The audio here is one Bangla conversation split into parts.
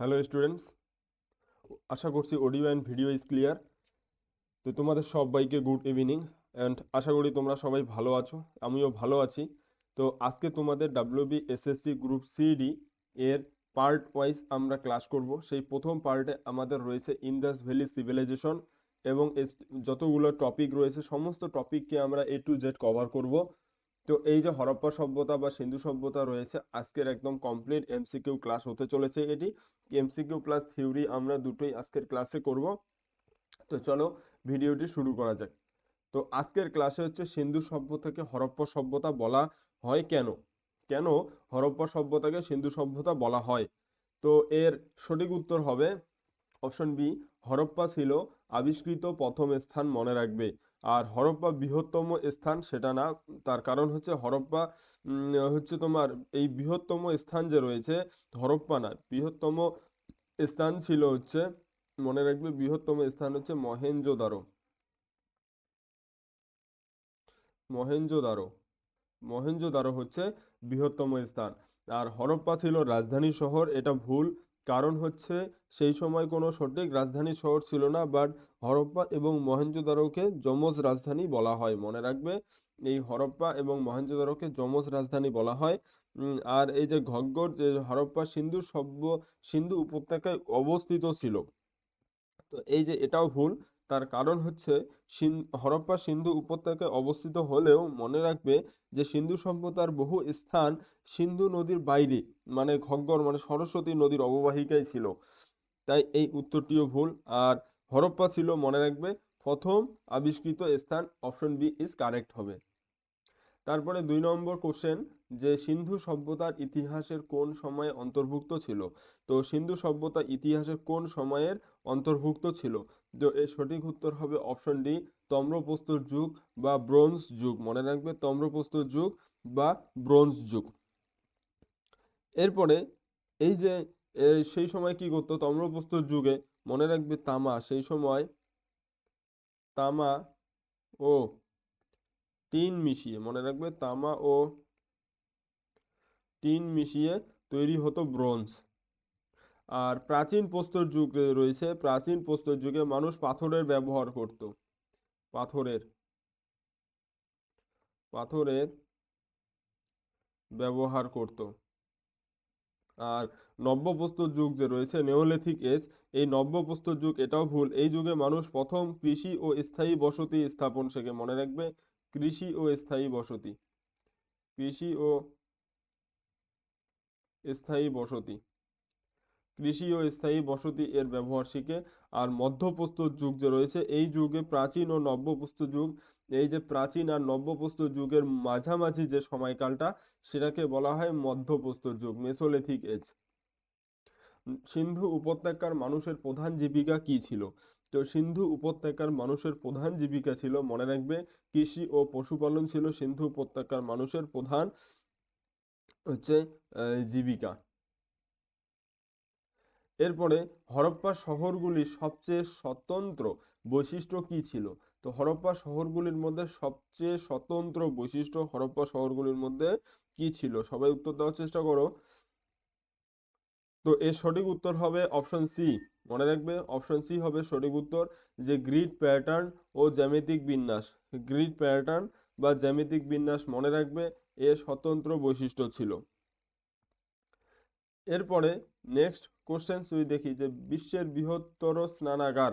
হ্যালো স্টুডেন্টস আশা করছি audio and video is clear তো তোমাদের সবাইকে গুড ইভিনিং অ্যান্ড আশা করি তোমরা সবাই ভালো আছো, আমিও ভালো আছি। তো আজকে তোমাদের W B S S C group C D এর পার্ট ওয়াইজ আমরা ক্লাস করব। সেই প্রথম পার্টে আমাদের রয়েছে ইন্দাস ভ্যালি সিভিলাইজেশন এবং যতগুলো টপিক রয়েছে, সমস্ত টপিককে আমরা এ টু জেড কভার করব। তো এই যে হরপ্পা সভ্যতা বা সিন্ধু সভ্যতা রয়েছে, আজকের একদম কমপ্লিট এমসিকিউ ক্লাস হতে চলেছে এটি। এমসিকিউ প্লাস থিওরি আমরা দুটোই আজকের ক্লাসে করব। তো চলো ভিডিওটি শুরু করা যাক। তো আজকের ক্লাসে হচ্ছে সিন্ধু সভ্যতাকে হরপ্পা সভ্যতা বলা হয় কেন? কেন হরপ্পা সভ্যতাকে সিন্ধু সভ্যতা বলা হয়? তো এর সঠিক উত্তর হবে অপশন বি হরপ্পা ছিল আবিষ্কৃত প্রথম স্থান মনে রাখবে। আর হরপ্পা বৃহত্তম স্থান সেটা না। তার কারণ হচ্ছে হরপ্পা হচ্ছে তোমার এই বৃহত্তম স্থান যে রয়েছে, হরপ্পা না, বৃহত্তম স্থান ছিল হচ্ছে, মনে রাখবে বৃহত্তম স্থান হচ্ছে মহেঞ্জোদারো মহেঞ্জোদারো মহেঞ্জোদারো হচ্ছে বৃহত্তম স্থান। আর হরপ্পা ছিল রাজধানী শহর, এটা ভুল। কারণ হচ্ছে সেই সময় কোনো সঠিক রাজধানী শহর ছিল না বাট হরপ্পা এবং মহেঞ্জোদারোকে যমজ রাজধানী বলা হয়। মনে রাখবে, এই হরপ্পা এবং মহেঞ্জোদারোকে যমজ রাজধানী বলা হয়। আর এই যে ঘগ্গর যে হরপ্পা সিন্ধু সভ্য, সিন্ধু উপত্যকায় অবস্থিত ছিল। তো এই যে এটাও ভুল তার কারণ হচ্ছে হরপ্পা সিন্ধু উপত্যকায় অবস্থিত হলেও মনে রাখবে যে সিন্ধু সভ্যতার বহু স্থান সিন্ধু নদীর বাইরে মানে ঘগ্গর মানে সরস্বতী নদীর অববাহিকায় ছিল। তাই এই উত্তরটিও ভুল। আর হরপ্পা ছিল, মনে রাখবে, প্রথম আবিষ্কৃত স্থান অপশন বি ইজ কারেক্ট হবে। তারপরে দুই নম্বর কোশ্চেন যে সিন্ধু সভ্যতার ইতিহাসের কোন সময়ে অন্তর্ভুক্ত ছিল? তো সিন্ধু সভ্যতা ইতিহাসের কোন সময়ের অন্তর্ভুক্ত ছিল? তো এর সঠিক উত্তর হবে অপশন ডি তাম্রপ্রস্তর যুগ বা ব্রোঞ্জ যুগ। মনে রাখবে তাম্রপ্রস্তর যুগ বা ব্রোঞ্জ যুগ। এরপরে এই যে সেই সময় কি করতো? তাম্রপ্রস্তর যুগে মনে রাখবে তামা। সেই সময় তামা ও টিন মিশিয়ে, মনে রাখবে তামা ও টিন মিশিয়ে তৈরি হতো ব্রোঞ্জ। আর প্রাচীন প্রস্তর যুগ রয়েছে, প্রাচীন প্রস্তর যুগে মানুষ পাথরের ব্যবহার করত। পাথরের পাথরের ব্যবহার করত। আর নব্যপ্রস্তর যুগ যে রয়েছে, নেওলিথিক এজ, এই নব্যপ্রস্তর যুগ এটাও ভুল। এই যুগে মানুষ প্রথম কৃষি ও স্থায়ী বসতি স্থাপন শেখে, মনে রাখবে কৃষি ও স্থায়ী বসতি। কৃষি ও স্থায়ী বসতি। কৃষি ও স্থায়ী বসতি এর ব্যবহার শিখে আর মধ্যপ্রস্তর যুগ যে রয়েছে, এই যুগে প্রাচীন ও নব্যপ্রস্তর যুগ, এই যে প্রাচীন আর নব্যপ্রস্তর যুগের মাঝামাঝি যে সময়কালটা, সেটাকে বলা হয় মধ্যপ্রস্তর যুগ, মেসোলিথিক এজ। সিন্ধু উপত্যকার মানুষের প্রধান জীবিকা কি ছিল? তো সিন্ধু উপত্যকার মানুষের প্রধান জীবিকা ছিল, মনে রাখবে, কৃষি ও পশুপালন ছিল সিন্ধু উপত্যকার মানুষের প্রধান, হচ্ছে জীবিকা। এরপরে হরপ্পা শহরগুলির সবচেয়ে স্বতন্ত্র বৈশিষ্ট্য কি ছিল? তো হরপ্পা শহরগুলির মধ্যে সবচেয়ে স্বতন্ত্র বৈশিষ্ট্য হরপ্পা শহরগুলির মধ্যে কি ছিল? সবাই উত্তর দেওয়ার চেষ্টা করো। তো এর সঠিক উত্তর হবে অপশন সি মনে রাখবে অপশন সি হবে সঠিক উত্তর যে গ্রিড প্যাটার্ন ও জ্যামিতিক বিন্যাস। গ্রিড প্যাটার্ন বা জ্যামিতিক বিন্যাস মনে রাখবে, এর স্বতন্ত্র বৈশিষ্ট্য ছিল। এরপরে নেক্সট কোশ্চেন যদি দেখি যে বিশ্বের বৃহত্তর স্নানাগার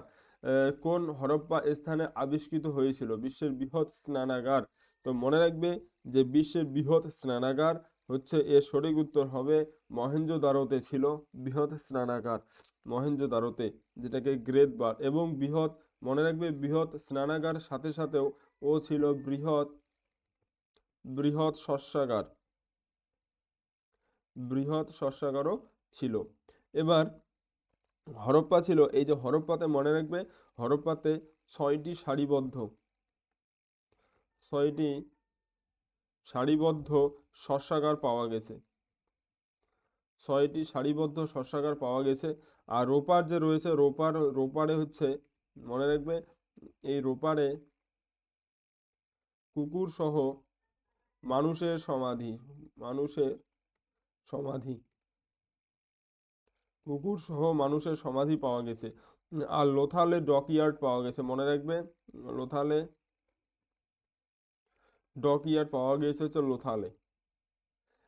কোন হরপ্পা স্থানে আবিষ্কৃত হয়েছিল? বিশ্বের বৃহৎ স্নানাগার। তো মনে রাখবে যে বিশ্বের বৃহৎ স্নানাগার হচ্ছে এর সঠিক উত্তর হবে মহেঞ্জোদারোতে ছিল বৃহৎ স্নানাগার। মহেঞ্জোদারোতে যেটাকে গ্রেট বার এবং বৃহৎ, মনে রাখবে বৃহৎ স্নানাগার সাথে সাথেও ও ছিল বৃহৎ বৃহৎ শস্যাগার। বৃহৎ শস্যাগারও ছিল। এবার হরপ্পা ছিল, এই যে হরপ্পাতে মনে রাখবে, হরপ্পাতে ছয়টি সারিবদ্ধ। ছয়টি সারিবদ্ধ শস্যাগার পাওয়া গেছে। ছয়টি সারিবদ্ধ শস্যাগার পাওয়া গেছে। আর রোপার যে রয়েছে, রোপার, রোপারে হচ্ছে, মনে রাখবে, এই রোপারে কুকুর সহ মানুষের সমাধি মানুষের সমাধি। কুকুর সহ মানুষের সমাধি পাওয়া গেছে। আর লোথালে ডকইয়ার্ড পাওয়া গেছে, মনে রাখবে, লোথালে ডকইয়ার্ড পাওয়া গিয়েছে হচ্ছে লোথালে।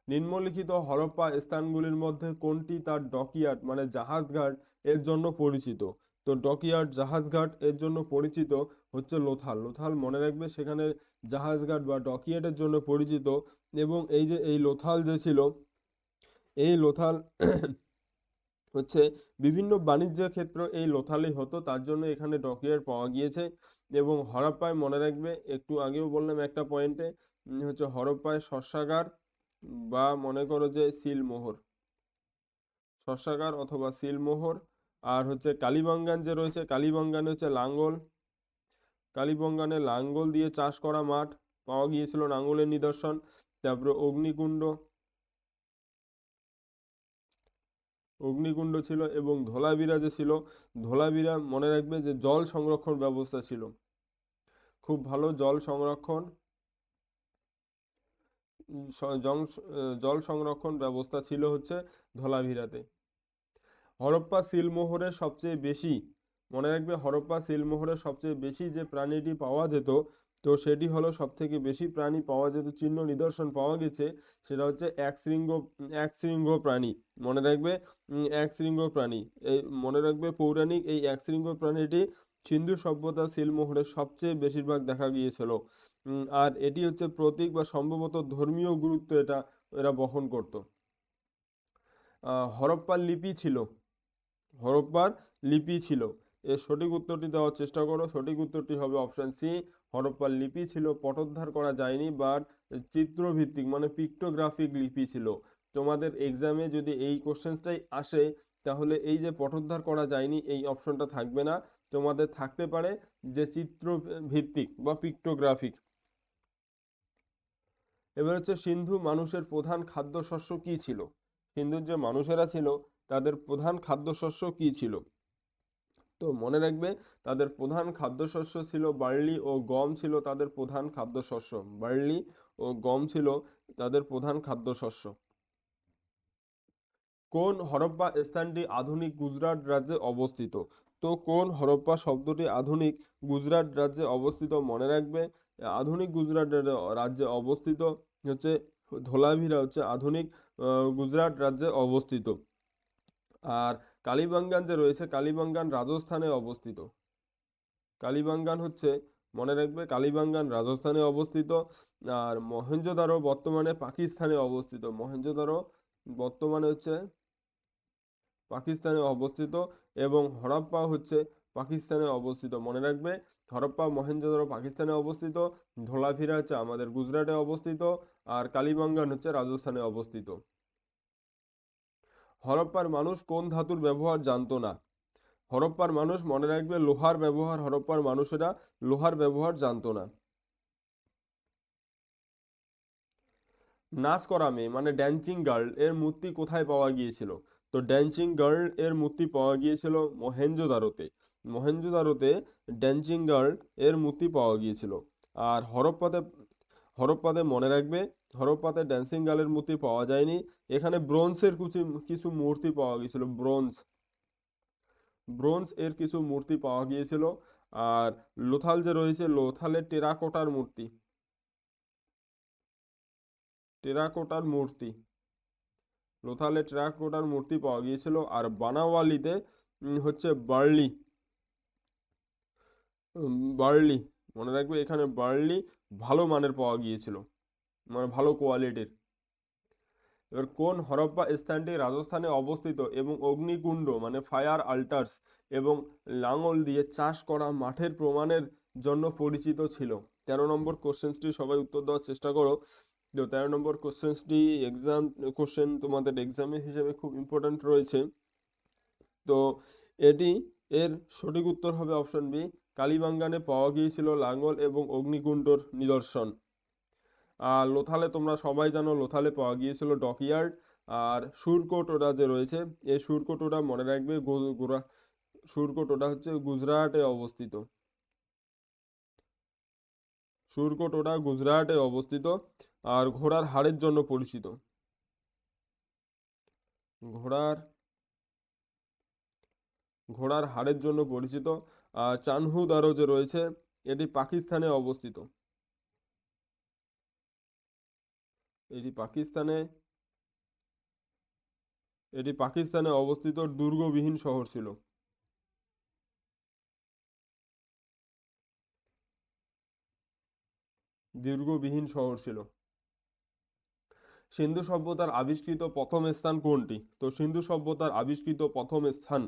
নিম্নলিখিত হরপ্পা স্থানগুলির মধ্যে কোনটি তার ডকইয়ার্ড মানে জাহাজঘাট এর জন্য পরিচিত? তো ডকইয়ার্ড জাহাজঘাট এর জন্য পরিচিত হচ্ছে লোথাল। লোথাল মনে রাখবে সেখানে জাহাজঘাট বা ডকইয়ার্ডের জন্য পরিচিত এবং এই যে, এই লোথাল যে ছিল, এই লোথাল হচ্ছে বিভিন্ন বাণিজ্যের ক্ষেত্র এই লোথালই হতো, তার জন্য এখানে ডকইয়ার্ড পাওয়া গিয়েছে। এবং হরপ্পায় মনে রাখবে, একটু আগেও বললাম একটা পয়েন্টে হচ্ছে হরপ্পায় শস্যাগার বা মনে করো যে সিলমোহর। শস্যাগার অথবা সিলমোহর, আর হচ্ছে কালীবাঙ্গান যে রয়েছে, কালীবাঙ্গানে হচ্ছে লাঙ্গল। কালীবঙ্গানে লাঙ্গল দিয়ে চাষ করা মাঠ, পাওয়া গিয়েছিল লাঙ্গলের নিদর্শন, তারপরে অগ্নিকুণ্ড অগ্নিকুণ্ড ছিল এবং ধোলাবিরা যে ছিল, ধোলাবিরা মনে রাখবে যে জল সংরক্ষণ ব্যবস্থা ছিল। খুব ভালো জল সংরক্ষণ জল সংরক্ষণ ব্যবস্থা ছিল হচ্ছে ধোলাভিরাতে। হরপ্পা সিলমোহরে সবচেয়ে বেশি, মনে রাখবে হরপ্পা সিলমোহরে সবচেয়ে বেশি যে প্রাণীটি পাওয়া যেত তো সেটি হলো সব থেকে বেশি প্রাণী পাওয়া যেত চিহ্ন নিদর্শন পাওয়া গেছে, সেটা হচ্ছে এক শৃঙ্গ এক শৃঙ্গ প্রাণী। মনে রাখবে এক শৃঙ্গ প্রাণী। এই মনে রাখবে পৌরাণিক এই এক শৃঙ্গ প্রাণীটি সিন্ধু সভ্যতা সিলমোহরে সবচেয়ে বেশিরভাগ দেখা গিয়েছিল। আর এটি হচ্ছে প্রতীক বা সম্ভবত ধর্মীয় গুরুত্ব এটা, এরা বহন করত। হরপ্পার লিপি ছিল। হরপ্পার লিপি ছিল। এর সঠিক উত্তরটি দেওয়ার চেষ্টা করো। সঠিক উত্তরটি হবে অপশান সি। হরপ্পার লিপি ছিল, পটোদ্ধার করা যায়নি, বাট চিত্রভিত্তিক মানে পিক্টোগ্রাফিক লিপি ছিল। তোমাদের এক্সামে যদি এই কোশ্চেন্সটাই আসে, তাহলে এই যে পটোদ্ধার করা যায়নি, এই অপশনটা থাকবে না। তোমাদের থাকতে পারে যে চিত্র ভিত্তিক বা পিক্টোগ্রাফিক। এবার হচ্ছে সিন্ধু মানুষের প্রধান খাদ্যশস্য কি ছিল? সিন্ধুর যে মানুষেরা ছিল, তাদের প্রধান খাদ্যশস্য কি ছিল? তো মনে রাখবে, তাদের প্রধান খাদ্যশস্য ছিল বার্লি ও গম ছিল তাদের প্রধান খাদ্যশস্য। বার্লি ও গম ছিল তাদের প্রধান খাদ্যশস্য। কোন হরপ্পা স্থানটি আধুনিক গুজরাট রাজ্যে অবস্থিত? তো কোন হরপ্পা শব্দটি আধুনিক গুজরাট রাজ্যে অবস্থিত মনে রাখবে? আধুনিক গুজরাট রাজ্যে অবস্থিত হচ্ছে, ধোলাভিরা হচ্ছে আধুনিক গুজরাট রাজ্যে অবস্থিত। আর কালীবাঙ্গান যে রয়েছে, কালীবাঙ্গান রাজস্থানে অবস্থিত। কালীবাঙ্গান হচ্ছে, মনে রাখবে, কালীবাঙ্গান রাজস্থানে অবস্থিত আর মহেঞ্জোদারো বর্তমানে পাকিস্তানে অবস্থিত। মহেঞ্জোদারো বর্তমানে হচ্ছে পাকিস্তানে অবস্থিত এবং হরপ্পা হচ্ছে পাকিস্তানে অবস্থিত। মনে রাখবে, হরপ্পা মহেঞ্জোদারো পাকিস্তানে অবস্থিত ধোলাভিরা হচ্ছে আমাদের গুজরাটে অবস্থিত আর কালীবাঙ্গান হচ্ছে রাজস্থানে অবস্থিত। হরপ্পার মানুষ কোন ধাতুর ব্যবহার জানতো না। হরপ্পার মানুষ মনে রাখবে লোহার ব্যবহার, হরপ্পার মানুষেরা লোহার ব্যবহার জানতো না। নাচ করা মেয়ে মানে ড্যান্সিং গার্ল এর মূর্তি কোথায় পাওয়া গিয়েছিল? তো ড্যান্সিং গার্ল এর মূর্তি পাওয়া গিয়েছিল মহেঞ্জোদারোতে মহেঞ্জোদারোতে ড্যান্সিং গার্ল এর মূর্তি পাওয়া গিয়েছিল। আর হরপ্পাতে হরপ্পাতে মনে রাখবে হরপ্পাতে ড্যান্সিং গার্লের মূর্তি পাওয়া যায়নি। এখানে ব্রোঞ্জের কিছু কিছু মূর্তি পাওয়া গিয়েছিল ব্রোঞ্জ ব্রোঞ্জ এর কিছু মূর্তি পাওয়া গিয়েছিল, আর লোথাল যে রয়েছে, লোথালের টেরাকোটার মূর্তি। টেরাকোটার মূর্তি। লোথালে টেরাকোটার মূর্তি পাওয়া গিয়েছিল, আর বানাওয়ালিতে হচ্ছে বার্লি। বার্লি, মনে রাখবে, এখানে বার্লি ভালো মানের পাওয়া গিয়েছিল। মানে ভালো কোয়ালিটির। এবার কোন হরপ্পা স্থানটি রাজস্থানে অবস্থিত এবং অগ্নিকুণ্ড মানে ফায়ার আল্টার্স এবং লাঙল দিয়ে চাষ করা মাঠের প্রমাণের জন্য পরিচিত ছিল? তেরো নম্বর কোশ্চেন্সটি, সবাই উত্তর দেওয়ার চেষ্টা করো। তো তেরো নম্বর কোশ্চেন্সটি এক্সাম কোশ্চেন তোমাদের এক্সামের হিসেবে খুব ইম্পর্ট্যান্ট রয়েছে। তো এটি, এর সঠিক উত্তর হবে অপশন বি কালীবাঙ্গানে পাওয়া গিয়েছিল লাঙ্গল এবং অগ্নিকুণ্ডর নিদর্শন। লোথালে তোমরা সবাই জানো লোথালে পাওয়া গিয়েছিল ডকইয়ার্ড। আর সুরকোটোরা যে রয়েছে, এই সুরকোটোরা মনে রাখবে গোরা সুরকোটোটা হচ্ছে গুজরাটে অবস্থিত। সুরকোটোটা গুজরাটে অবস্থিত আর ঘোড়ার হাড়ের জন্য পরিচিত। ঘোড়ার ঘোড়ার হাড়ের জন্য পরিচিত। আর চানহুদারো যে রয়েছে, এটি পাকিস্তানে অবস্থিত। এটি পাকিস্তানে এটি পাকিস্তানে অবস্থিত দুর্গবিহীন শহর ছিল। দুর্গবিহীন শহর ছিল। সিন্ধু সভ্যতার আবিষ্কৃত প্রথম স্থান কোনটি? তো সিন্ধু সভ্যতার আবিষ্কৃত প্রথম স্থান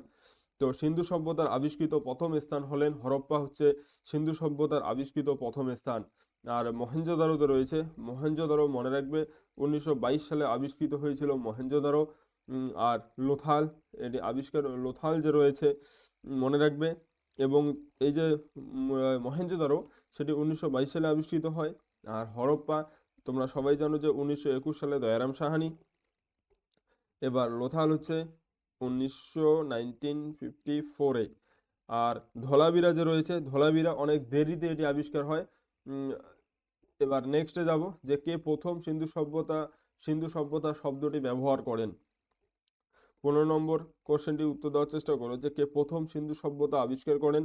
তো সিন্ধু সভ্যতার আবিষ্কৃত প্রথম স্থান হলেন হরপ্পা হচ্ছে সিন্ধু সভ্যতার আবিষ্কৃত প্রথম স্থান। আর মহেঞ্জোদারোতে রয়েছে। মহেঞ্জোদারো মনে রাখবে, উনিশশো বাইশ সালে আবিষ্কৃত হয়েছিল মহেঞ্জোদারো আর লোথাল, এটি আবিষ্কার, লোথাল যে রয়েছে, মনে রাখবে। এবং এই যে মহেঞ্জোদারো সেটি উনিশশো বাইশ সালে আবিষ্কৃত হয়। আর হরপ্পা, তোমরা সবাই জানো যে উনিশশো একুশ সালে দয়ারাম সাহানি। এবার লোথাল হচ্ছে উনিশশো নাইনটিন ফিফটি ফোরে। আর ধোলাবিরা যে রয়েছে। ধোলাবিরা অনেক দেরিতে এটি আবিষ্কার হয়। এবার নেক্সটে যাব যে কে প্রথম সিন্ধু সভ্যতা সিন্ধু সভ্যতা শব্দটি ব্যবহার করেন। পনেরো নম্বর কোশ্চেনটি উত্তর দেওয়ার চেষ্টা করো যে কে প্রথম সিন্ধু সভ্যতা আবিষ্কার করেন।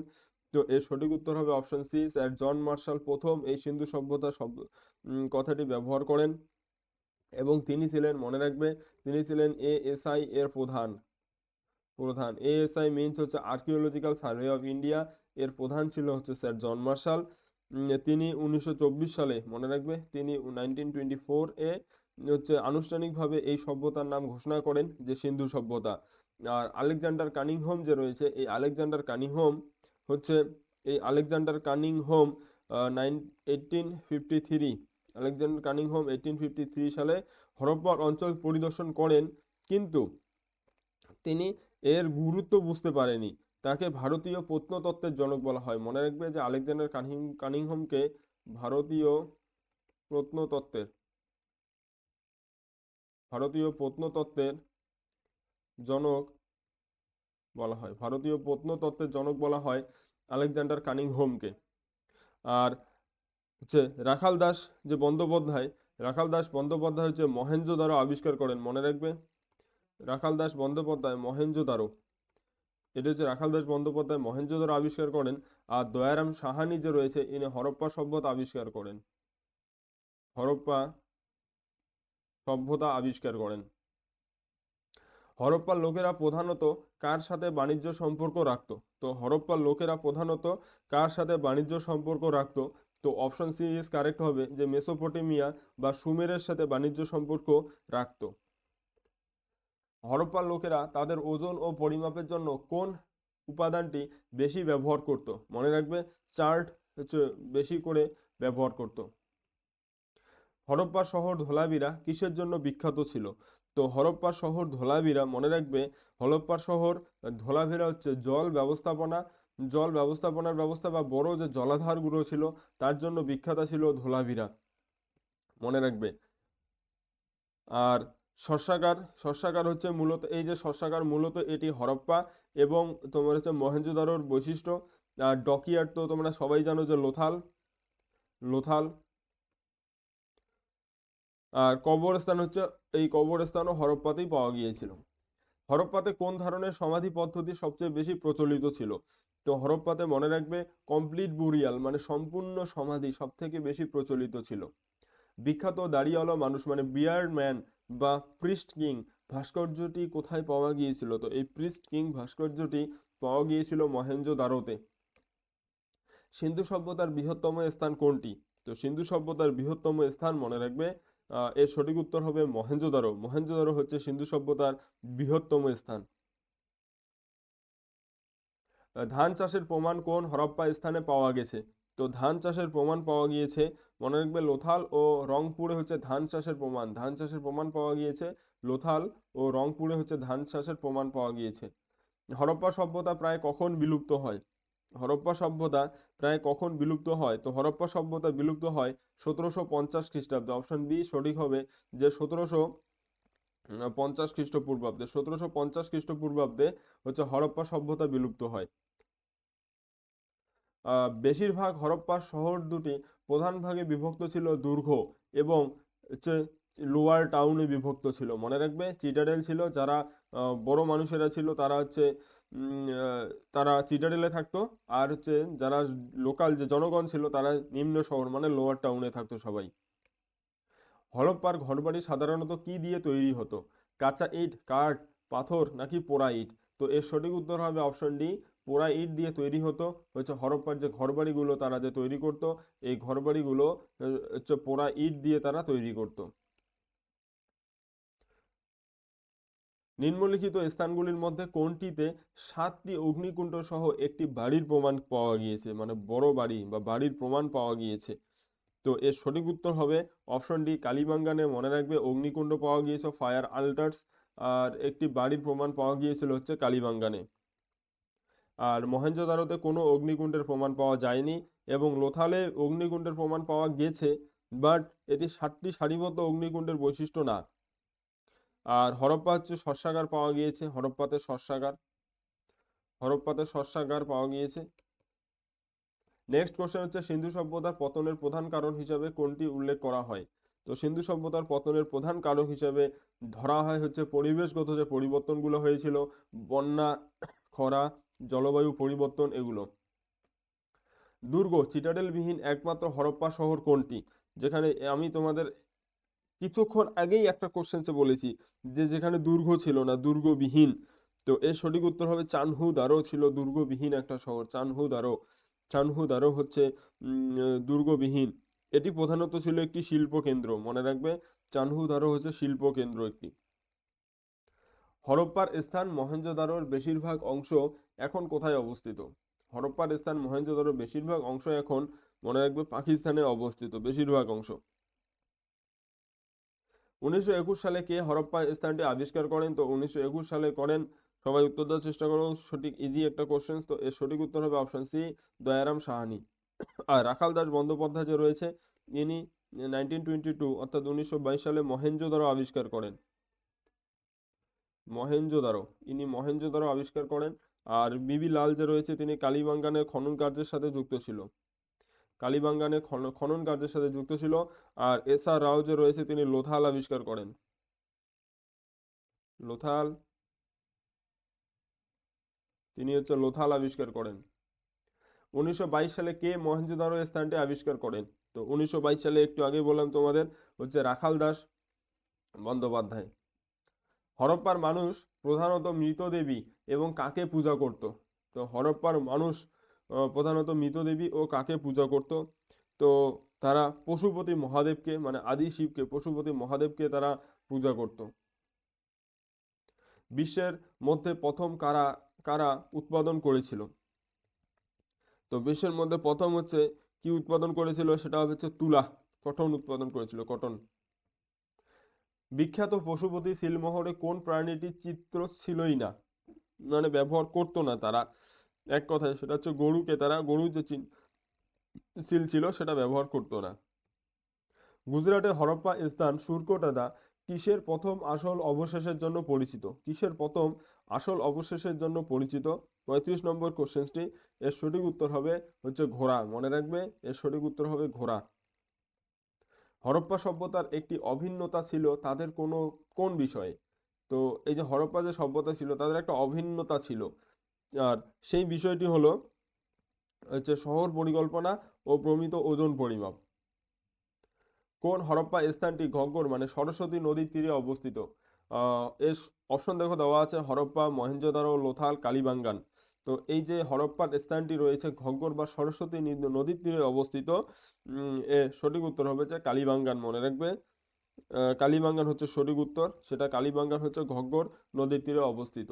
তো এর সঠিক উত্তর হবে option C sir John Marshall প্রথম এই সিন্ধু সভ্যতা শব্দ কথাটি ব্যবহার করেন। এবং তিনি ছিলেন, মনে রাখবে, তিনি ছিলেন এএসআই এর প্রধান। প্রধান। এএসআই মিনস হচ্ছে আর্কিওলজিক্যাল সার্ভে অফ ইন্ডিয়া। এর প্রধান ছিল হচ্ছে স্যার জন মার্শাল। তিনি উনিশশো চব্বিশ সালে, মনে রাখবে, তিনি নাইনটিন টোয়েন্টি ফোর এ হচ্ছে আনুষ্ঠানিকভাবে এই সভ্যতার নাম ঘোষণা করেন যে সিন্ধু সভ্যতা। আর আলেকজান্ডার কানিংহোম যে রয়েছে, এই আলেকজান্ডার কানিংহোম হচ্ছে, এই Alexander Cunningham nine, eighteen fifty three, Alexander Cunningham eighteen fifty three সালে হরপ্পার অঞ্চল পরিদর্শন করেন। কিন্তু তিনি এর গুরুত্ব বুঝতে পারেনি। তাকে ভারতীয় প্রত্নতত্ত্বের জনক বলা হয়। মনে রাখবে যে আলেকজান্ডার কানিং কানিংহোমকে ভারতীয় প্রত্নতত্ত্বের ভারতীয় প্রত্নতত্ত্বের জনক বলা হয়। ভারতীয় প্রত্নতত্ত্বের জনক বলা হয় আলেকজান্ডার কানিংহোমকে। আর হচ্ছে রাখাল দাস যে বন্দ্যোপাধ্যায়, রাখাল দাস বন্দ্যোপাধ্যায় হচ্ছে মহেঞ্জোদারো আবিষ্কার করেন। মনে রাখবে রাখাল দাস বন্দ্যোপাধ্যায় মহেঞ্জোদারো এটা হচ্ছে রাখাল দাস বন্দ্যোপাধ্যায় মহেঞ্জোদারো আবিষ্কার করেন আর দয়ারাম সাহানি যে রয়েছে, ইনি হরপ্পা সভ্যতা আবিষ্কার করেন। হরপ্পা সভ্যতা আবিষ্কার করেন। হরপ্পার লোকেরা প্রধানত কার সাথে বাণিজ্য সম্পর্ক রাখতো? তো হরপ্পার লোকেরা প্রধানত কার সাথে বাণিজ্য সম্পর্ক রাখতো? তো অপশন সি ইজ কারেক্ট হবে যে মেসোপটেমিয়া বা সুমেরের সাথে বাণিজ্য সম্পর্ক রাখতো। হরপ্পার লোকেরা তাদের ওজন ও পরিমাপের জন্য কোন উপাদানটি বেশি ব্যবহার করত? মনে রাখবে, চার্ট হচ্ছে বেশি করে ব্যবহার করত। হরপ্পা শহর ধোলাবিরা কিসের জন্য বিখ্যাত ছিল? তো হরপ্পা শহর ধোলাবিরা মনে রাখবে, হরপ্পা শহর ধোলাভিরা হচ্ছে জল ব্যবস্থাপনা, জল ব্যবস্থাপনার ব্যবস্থা বা বড় যে জলাধারগুলো ছিল, তার জন্য বিখ্যাত ছিল ধোলাভিরা। মনে রাখবে। আর শস্যাগার শস্যাগার হচ্ছে মূলত, এই যে শস্যাগার মূলত এটি হরপ্পা এবং তোমার হচ্ছে মহেঞ্জোদারোর বৈশিষ্ট্য। আর ডকিয়ার্ড তো তোমরা সবাই জানো যে লোথাল লোথাল। আর কবরস্থান হচ্ছে, এই কবরস্থানও হরপ্পাতেই পাওয়া গিয়েছিল। হরপ্পাতে কোন ধরনের সমাধি পদ্ধতি সবচেয়ে বেশি প্রচলিত ছিল? তো হরপ্পাতে মনে রাখবে, কমপ্লিট বুরিয়াল মানে সম্পূর্ণ সমাধি সব থেকে বেশি প্রচলিত ছিল। বিখ্যাত দাড়িওয়ালা মানুষ মানে বিয়ার্ড ম্যান বা প্রিস্ট কিং ভাস্কর্যটি কোথায় পাওয়া গিয়েছিল? তো এই প্রিস্ট কিং ভাস্কর্যটি পাওয়া গিয়েছিল মহেঞ্জোদারোতে সিন্ধু সভ্যতার বৃহত্তম স্থান কোনটি? তো সিন্ধু সভ্যতার বৃহত্তম স্থান মনে রাখবে এর সঠিক উত্তর হবে মহেঞ্জোদারো মহেঞ্জোদারো হচ্ছে সিন্ধু সভ্যতার বৃহত্তম স্থান। ধান চাষের প্রমাণ কোন হরপ্পা স্থানে পাওয়া গেছে? তো ধান চাষের প্রমাণ পাওয়া গিয়েছে। মনে রাখবে লোথাল ও রংপুরে হচ্ছে ধান চাষের প্রমাণ। ধান চাষের প্রমাণ পাওয়া গিয়েছে। লোথাল ও রংপুরে হচ্ছে ধান চাষের প্রমাণ পাওয়া গিয়েছে। হরপ্পা সভ্যতা প্রায় কখন বিলুপ্ত হয়? হরপ্পা সভ্যতা প্রায় কখন বিলুপ্ত হয়? তো হরপ্পা সভ্যতা বিলুপ্ত হয় সতেরোশো পঞ্চাশ খ্রিস্টাব্দে। অপশন বি সঠিক হবে যে সতেরোশো পঞ্চাশ খ্রিস্টপূর্বাব্দে। সতেরোশো পঞ্চাশ খ্রিস্টপূর্বাব্দে হচ্ছে হরপ্পা সভ্যতা বিলুপ্ত হয়। বেশিরভাগ হরপ্পা শহর দুটি প্রধান ভাগে বিভক্ত ছিল দুর্গ এবং লোয়ার টাউনে বিভক্ত ছিল। মনে রাখবে চিটাডেল ছিল, যারা বড় মানুষেরা ছিল তারা হচ্ছে তারা চিটাডেলে থাকতো আর হচ্ছে যারা লোকাল যে জনগণ ছিল তারা নিম্ন শহর মানে লোয়ার টাউনে থাকতো সবাই। হরপ্পার ঘরবাড়ি সাধারণত কি দিয়ে তৈরি হতো? কাঁচা ইট, কাঠ, পাথর নাকি পোড়া ইট? তো এর সঠিক উত্তর হবে অপশন ডি পোড়া ইট দিয়ে তৈরি হতো। হচ্ছে হরপ্পার যে ঘরবাড়িগুলো তারা যে তৈরি করতো, এই ঘরবাড়িগুলো হচ্ছে পোড়া ইট দিয়ে তারা তৈরি করতো। নিম্নলিখিত স্থানগুলির মধ্যে কোনটিতে সাতটি অগ্নিকুণ্ড সহ একটি বাড়ির প্রমাণ পাওয়া গিয়েছে? মানে বড় বাড়ি বা বাড়ির প্রমাণ পাওয়া গিয়েছে। তো এর সঠিক উত্তর হবে অপশন ডি কালীবাঙ্গানে মনে রাখবে অগ্নিকুণ্ড পাওয়া গিয়েছে ফায়ার আল্টার্স আর একটি বাড়ির প্রমাণ পাওয়া গিয়েছিল হচ্ছে কালীবাঙ্গানে আর মহেঞ্জোদারোতে কোনো অগ্নিকুণ্ডের প্রমাণ পাওয়া যায়নি এবং লোথালে অগ্নিকুণ্ডের প্রমাণ পাওয়া গেছে, বাট এটি সাতটি সারিবদ্ধ অগ্নিকুণ্ডের বৈশিষ্ট্য না। আর হরপ্পা হচ্ছে শস্যাগার পাওয়া গিয়েছে, হরপ্পাতে শস্যাগার হরপ্পাতে শস্যাগার পাওয়া গিয়েছে। নেক্সট কোশ্চেন হচ্ছে, সিন্ধু সভ্যতার পতনের প্রধান কারণ হিসাবে কোনটি উল্লেখ করা হয়? তো সিন্ধু সভ্যতার পতনের প্রধান কারণ হিসাবে ধরা হয় হচ্ছে, পরিবেশগত যে পরিবর্তনগুলো হয়েছিল, বন্যা খরা, জলবায়ু পরিবর্তন এগুলো। দুর্গ চিটাডেলবিহীন একমাত্র হরপ্পা শহর কোনটি? যেখানে আমি তোমাদের কিছুক্ষণ আগেই একটা কোশ্চেন্সে বলেছি যে যেখানে দুর্গ ছিল না, দুর্গবিহীন। তো এর সঠিক উত্তর হবে চানহু দারো ছিল দুর্গবিহীন একটা শহর, চানহু দারো চানহু দারো হচ্ছে দুর্গবিহীন। এটি প্রধানত ছিল একটি শিল্প কেন্দ্র মনে রাখবে? চানহু দারো হচ্ছে শিল্প কেন্দ্র একটি। হরপ্পার স্থান মহেঞ্জোদারোর বেশিরভাগ অংশ এখন কোথায় অবস্থিত? হরপ্পার স্থান মহেঞ্জোদারোর বেশিরভাগ অংশ এখন মনে রাখবে পাকিস্তানে অবস্থিত, বেশিরভাগ অংশ। উনিশশো একুশ সালে কে হরপ্পা স্থানটি আবিষ্কার করেন? তো উনিশশো একুশ সালে করেন, সবাই উত্তর দেওয়ার চেষ্টা করো সঠিক ইজি একটা কোশ্চেন তো এর সঠিক উত্তর হবে অপশন সি দয়ারাম সাহানি। আর রাখাল দাস বন্দ্যোপাধ্যায় যে রয়েছে, ইনি নাইনটিন টোয়েন্টি টু অর্থাৎ উনিশশো বাইশ সালে মহেঞ্জোদারো আবিষ্কার করেন। মহেঞ্জোদারো ইনি মহেঞ্জোদারো আবিষ্কার করেন আর বিবি লাল যে রয়েছে, তিনি কালীবাঙ্গানের খনন কার্যের সাথে যুক্ত ছিল। কালীবাঙ্গানে খন- খনন কার্যের সাথে যুক্ত ছিল আর এস আর রাও যে রয়েছে, তিনি লোথাল আবিষ্কার করেন। লোথাল, তিনি হচ্ছে লোথাল আবিষ্কার করেন। উনিশশো বাইশ সালে কে মহেঞ্জোদারো স্থানটি আবিষ্কার করেন? তো উনিশশো বাইশ সালে একটু আগে বললাম তোমাদের, হচ্ছে রাখাল দাস বন্দ্যোপাধ্যায়। হরপ্পার মানুষ প্রধানত মৃতদেবী এবং কাকে পূজা করত? তো হরপ্পার মানুষ প্রধানত মৃতদেবী ও কাকে পূজা করত? তো তারা পশুপতি মহাদেবকে মানে আদি শিবকে, পশুপতি মহাদেবকে তারা পূজা করত। বিশ্বের মধ্যে প্রথম কারা কারা উৎপাদন করেছিল? তো বিশ্বের মধ্যে প্রথম হচ্ছে কি উৎপাদন করেছিল? সেটা হচ্ছে তুলা কটন উৎপাদন করেছিল, কটন। বিখ্যাত পশুপতি সিলমোহরে কোন প্রাণীটির চিত্র ছিলই না? মানে ব্যবহার করতো না তারা। এক কথায় সেটা হচ্ছে গরুকে তারা, গরুর যে সিল ছিল সেটা ব্যবহার করতো না। গুজরাটে হরপ্পা স্থান সুরকোটাদা কিসের প্রথম আসল অবশেষের জন্য পরিচিত? কিসের প্রথম আসল অবশেষের জন্য পরিচিত? পঁয়ত্রিশ নম্বর কোশ্চেন্সটি। এর সঠিক উত্তর হবে হচ্ছে ঘোড়া। মনে রাখবে, এর সঠিক উত্তর হবে ঘোড়া। হরপ্পা সভ্যতার একটি অভিন্নতা ছিল তাদের কোনো, কোন বিষয়ে? তো এই যে হরপ্পা যে সভ্যতা ছিল তাদের একটা অভিন্নতা ছিল। আর সেই বিষয়টি হলো হচ্ছে শহর পরিকল্পনা ও প্রমিত ওজন পরিমাপ। কোন হরপ্পা স্থানটি ঘগ্গর মানে সরস্বতী নদীর তীরে অবস্থিত? এর অপশন দেখো দেওয়া আছে হরপ্পা মহেঞ্জোদারো লোথাল, কালীবাঙ্গান। তো এই যে হরপ্পার স্থানটি রয়েছে ঘগ্গর বা সরস্বতী নদীর তীরে অবস্থিত এ সঠিক উত্তর হবে যে কালীবাঙ্গান মনে রাখবে। কালীবাঙ্গান হচ্ছে সঠিক উত্তর, সেটা কালীবাঙ্গান হচ্ছে ঘগ্গর নদীর তীরে অবস্থিত।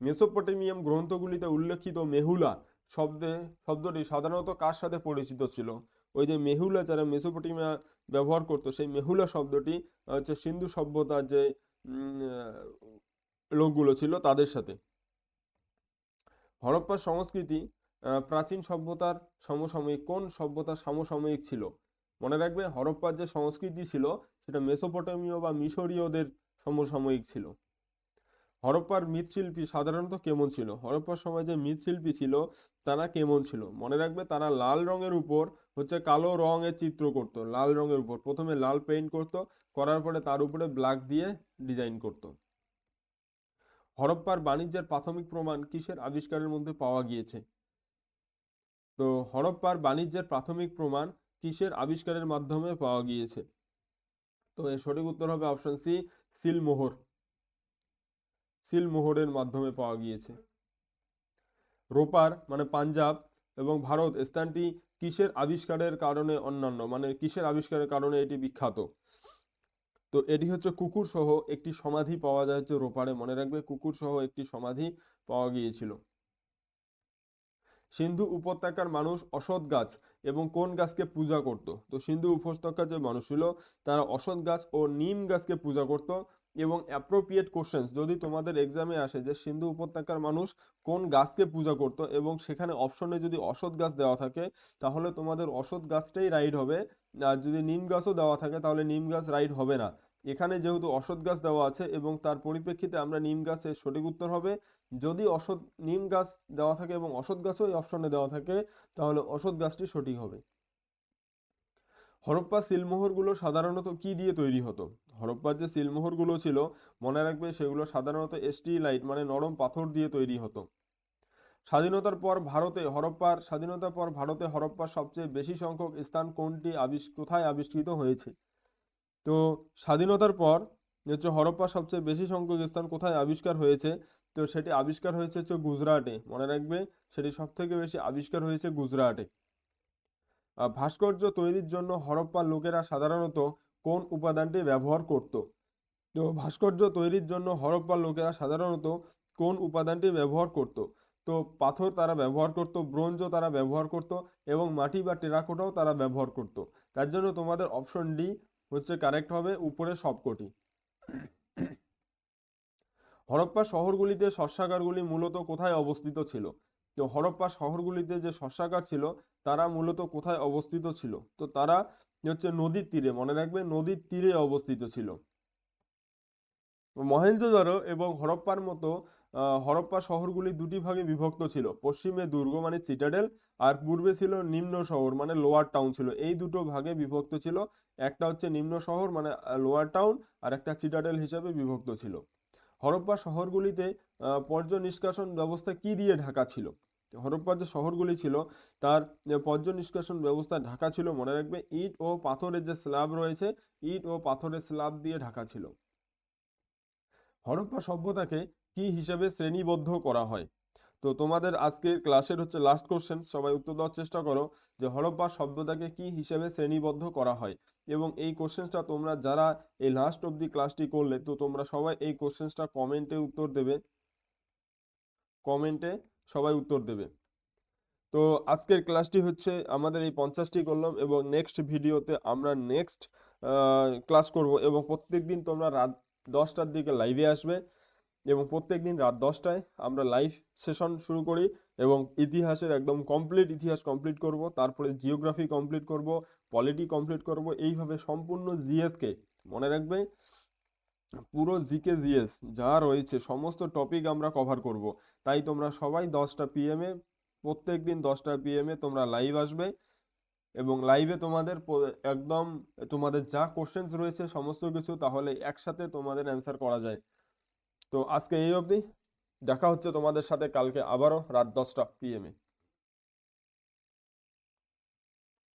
মেসোপটেমিয়াম গ্রন্থগুলিতে উল্লেখিত মেহুলা শব্দে, শব্দটি সাধারণত কার সাথে পরিচিত ছিল? ওই যে মেহুলা যারা মেসোপটেমিয়া ব্যবহার করতো, সেই মেহুলা শব্দটি হচ্ছে সিন্ধু সভ্যতার যে লোকগুলো ছিল তাদের সাথে। হরপ্পার সংস্কৃতি প্রাচীন সভ্যতার সমসাময়িক, কোন সভ্যতার সমসাময়িক ছিল? মনে রাখবে, হরপ্পার যে সংস্কৃতি ছিল, সেটা মেসোপটেমীয় বা মিশরীয়দের সমসাময়িক ছিল। হরপ্পার মৃৎশিল্পী সাধারণত কেমন ছিল? হরপ্পার সময় যে মৃৎশিল্পী ছিল, তারা কেমন ছিল? মনে রাখবে, তারা লাল রঙের উপর হচ্ছে কালো রঙের চিত্র করত, লাল রঙের উপর। প্রথমে লাল পেইন্ট করত, করার পরে তার উপরে ব্ল্যাক দিয়ে ডিজাইন করত। হরপ্পার বাণিজ্যের প্রাথমিক প্রমাণ কিসের আবিষ্কারের মধ্যে পাওয়া গিয়েছে? তো হরপ্পার বাণিজ্যের প্রাথমিক প্রমাণ কিসের আবিষ্কারের মাধ্যমে পাওয়া গিয়েছে? তো এর সঠিক উত্তর হবে অপশন সি, সিলমোহর। সিলমোহরের মাধ্যমে পাওয়া গিয়েছে। রোপার মানে পাঞ্জাব এবং ভারত স্থানটি কিসের আবিষ্কারের কারণে অন্যান্য? মানে কিসের আবিষ্কারের কারণে এটি বিখ্যাত? তো এটি হচ্ছে কুকুর সহ একটি সমাধি পাওয়া যায় হচ্ছে রোপারে। মনে রাখবে কুকুর সহ একটি সমাধি পাওয়া গিয়েছিল। সিন্ধু উপত্যকার মানুষ অসৎ গাছ এবং কোন গাছকে পূজা করত? তো সিন্ধু উপত্যকার যে মানুষ ছিল, তারা অসৎ গাছ ও নিম গাছকে পূজা করত। এবং অ্যাপ্রোপ্রিয়েট কোশ্চেন্স যদি তোমাদের এক্সামে আসে যে সিন্ধু উপত্যকার মানুষ কোন গাছকে পূজা করত এবং সেখানে অপশনে যদি অসৎ গাছ দেওয়া থাকে, তাহলে তোমাদের অসৎ গাছটাই রাইট হবে। আর যদি নিম গাছও দেওয়া থাকে, তাহলে নিম গাছ রাইট হবে না। এখানে যেহেতু অসৎ গাছ দেওয়া আছে এবং তার পরিপ্রেক্ষিতে আমরা নিম গাছের সঠিক উত্তর হবে। যদি অসৎ, নিম গাছ দেওয়া থাকে এবং অসৎ গাছও এই অপশনে দেওয়া থাকে, তাহলে অসৎ গাছটি সঠিক হবে। হরপ্পা সিলমোহরগুলো সাধারণত কি দিয়ে তৈরি হতো? হরপ্পার যে সিলমোহরগুলো ছিল, মনে রাখবে সেগুলো সাধারণত এসটি লাইট মানে নরম পাথর দিয়ে তৈরি হতো। স্বাধীনতার পর ভারতে হরপ্পার, স্বাধীনতার পর ভারতে হরপ্পার সবচেয়ে বেশি সংখ্যক স্থান কোনটি আবিষ কোথায় আবিষ্কৃত হয়েছে? তো স্বাধীনতার পর হচ্ছে হরপ্পার সবচেয়ে বেশি সংখ্যক স্থান কোথায় আবিষ্কার হয়েছে? তো সেটি আবিষ্কার হয়েছে হচ্ছে গুজরাটে। মনে রাখবে সেটি সব থেকে বেশি আবিষ্কার হয়েছে গুজরাটে। ভাস্কর্য তৈরির জন্য হরপ্পার লোকেরা সাধারণত কোন উপাদানটি ব্যবহার করত? তো ভাস্কর্য তৈরির জন্য হরপ্পার লোকেরা সাধারণত কোন উপাদানটি ব্যবহার করত? তো পাথর তারা ব্যবহার করত ব্রোঞ্জও তারা ব্যবহার করত এবং মাটি বা টেরাকোটাও তারা ব্যবহার করত। তার জন্য তোমাদের অপশন ডি হচ্ছে কারেক্ট হবে উপরে সবকটি। হরপ্পা শহরগুলিতে শস্যাগারগুলি মূলত কোথায় অবস্থিত ছিল? তো হরপ্পা শহরগুলিতে যে শস্যাগার ছিল, তারা মূলত কোথায় অবস্থিত ছিল? তো তারা হচ্ছে নদীর তীরে, মনে রাখবে নদীর তীরে অবস্থিত ছিল। মহেঞ্জোদারো এবং হরপ্পার মতো হরপ্পা শহরগুলি দুটি ভাগে বিভক্ত ছিল। পশ্চিমে দুর্গ মানে সিটাডেল আর পূর্বে ছিল নিম্ন শহর মানে লোয়ার টাউন ছিল। এই দুটো ভাগে বিভক্ত ছিল। একটা হচ্ছে নিম্ন শহর মানে লোয়ার টাউন আর একটা সিটাডেল হিসাবে বিভক্ত ছিল। হরপ্পা শহরগুলিতে বর্জ্য নিষ্কাশন ব্যবস্থা কি দিয়ে ঢাকা ছিল? হরপ্পার যে শহরগুলি ছিল, তার বর্জ্য নিষ্কাশন ব্যবস্থা ঢাকা ছিল মনে রাখবে। ইট ও পাথরের যে স্ল্যাব রয়েছে, ইট ও পাথরের স্ল্যাব দিয়ে ঢাকা ছিল। হরপ্পা সভ্যতাকে কি হিসেবে শ্রেণীবদ্ধ করা হয়? তো তোমাদের আজকের ক্লাসের হচ্ছে লাস্ট কোশ্চেন সবাই উত্তর দেওয়ার চেষ্টা করো যে হরপ্পা সভ্যতাকে কি হিসেবে শ্রেণীবদ্ধ করা হয়? এবং এই কোশ্চেনটা তোমরা যারা এই লাস্ট অবধি ক্লাসটি করলে, তো তোমরা সবাই এই কোশ্চেনটা কমেন্টে উত্তর দেবে। কমেন্টে সবাই উত্তর দেবে। তো আজকের ক্লাসটি হচ্ছে আমাদের এই পঞ্চাশটি করলাম এবং নেক্সট ভিডিওতে আমরা নেক্সট ক্লাস করব এবং প্রত্যেক দিন তোমরা রাত দশটার দিকে লাইভে আসবে এবং প্রত্যেক দিন রাত দশটায় আমরা লাইভ সেশন শুরু করি এবং ইতিহাসের একদম কমপ্লিট ইতিহাস কমপ্লিট করব, তারপরে জিওগ্রাফি কমপ্লিট করব পলিটি কমপ্লিট করব, এইভাবে সম্পূর্ণ জিএসকে মনে রাখবে। পুরো জিকে জিএস যা রয়েছে, সমস্ত টপিক আমরা কভার করব। তাই তোমরা সবাই দশটা পিএমে প্রত্যেক দিন দশটা পিএমে তোমরা লাইভ আসবে এবং লাইভে তোমাদের একদম তোমাদের যা কোশ্চেন্স রয়েছে সমস্ত কিছু তাহলে একসাথে তোমাদের অ্যান্সার করা যায়। তো আজকে এই অবধি, দেখা হচ্ছে তোমাদের সাথে কালকে আবারও রাত দশটা পিএমে